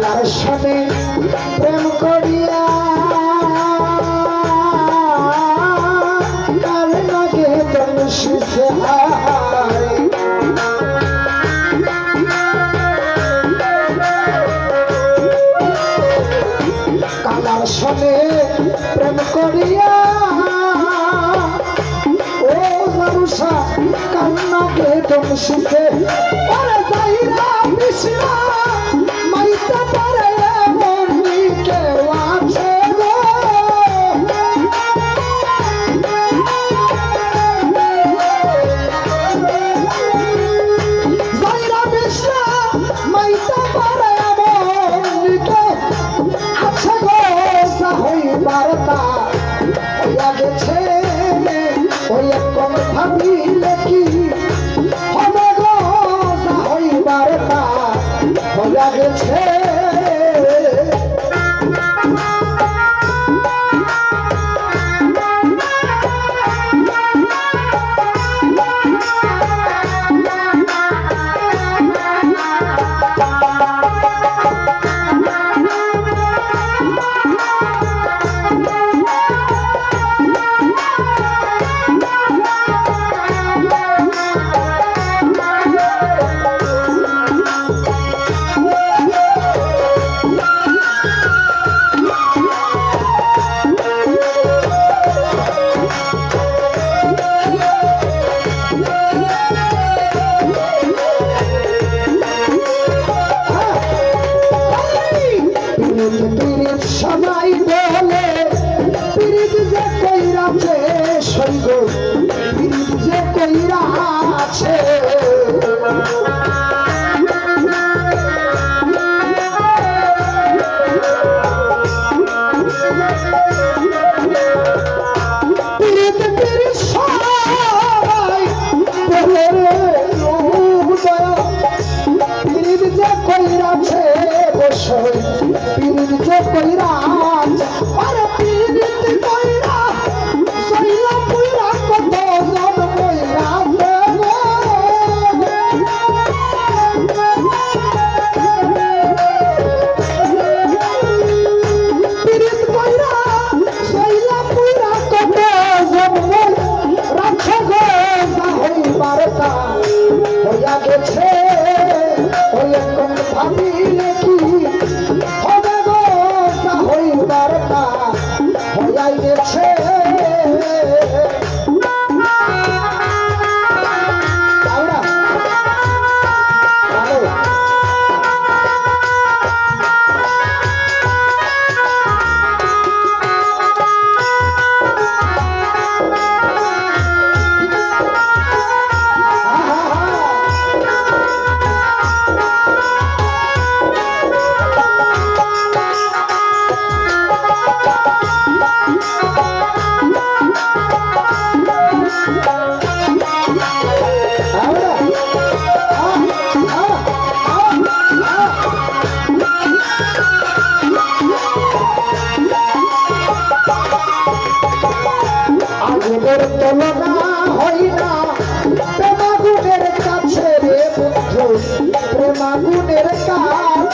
বালার সাথে প্রেম করিয়া তুমি শিষে সাথে প্রেম করিয়া ও মানুষা কান্নাকে তুমি পাইয়েছে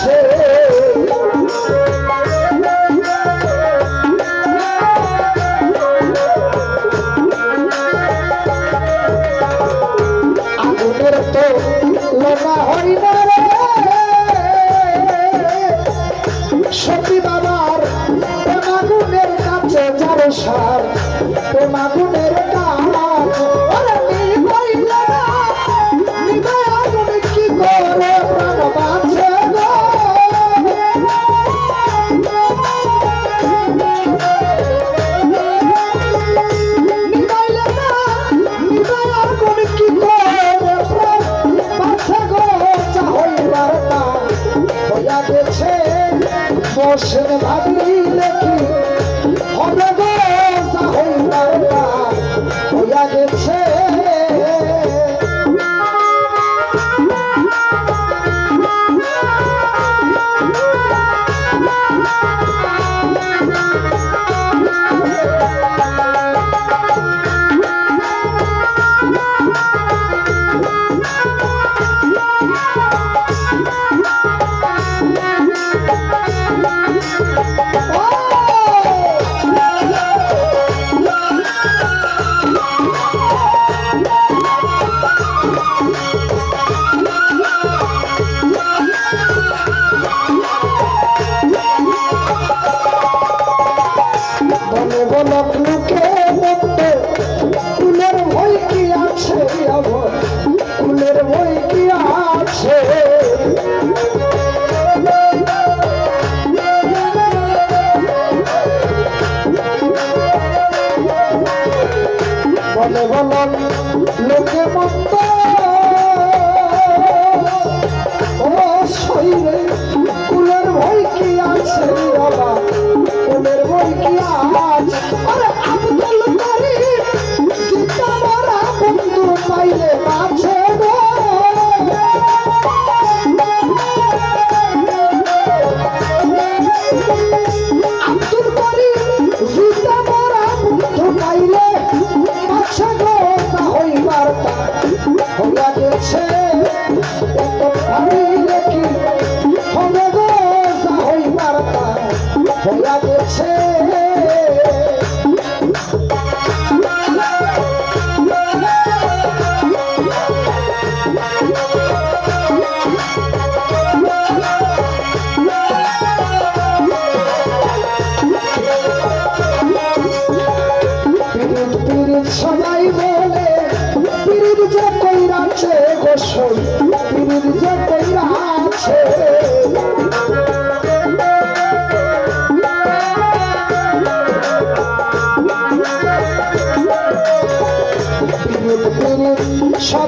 আছে বলন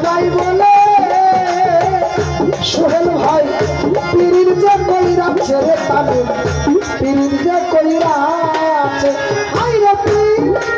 সদাই বলে, সোহেল ভাই, পীরির যে কলিরা ছেড়ে তাদের পীরির যে কলিরা আছে আই পীর।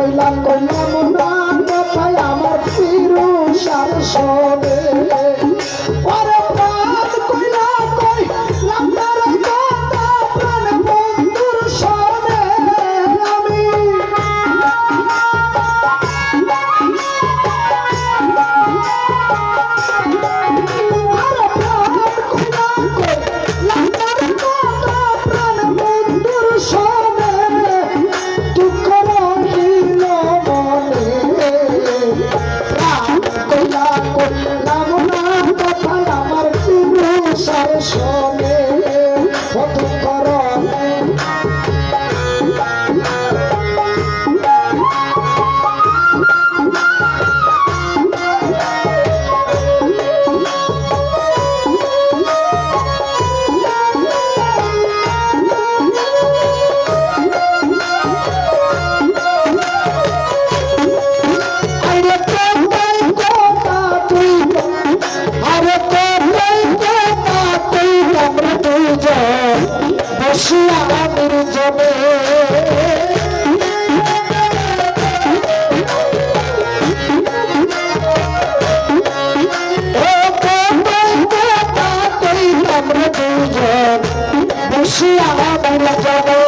কইলা কইলা মুরান কথায় আমার ফিরু সার সবে। বাংলা জনতা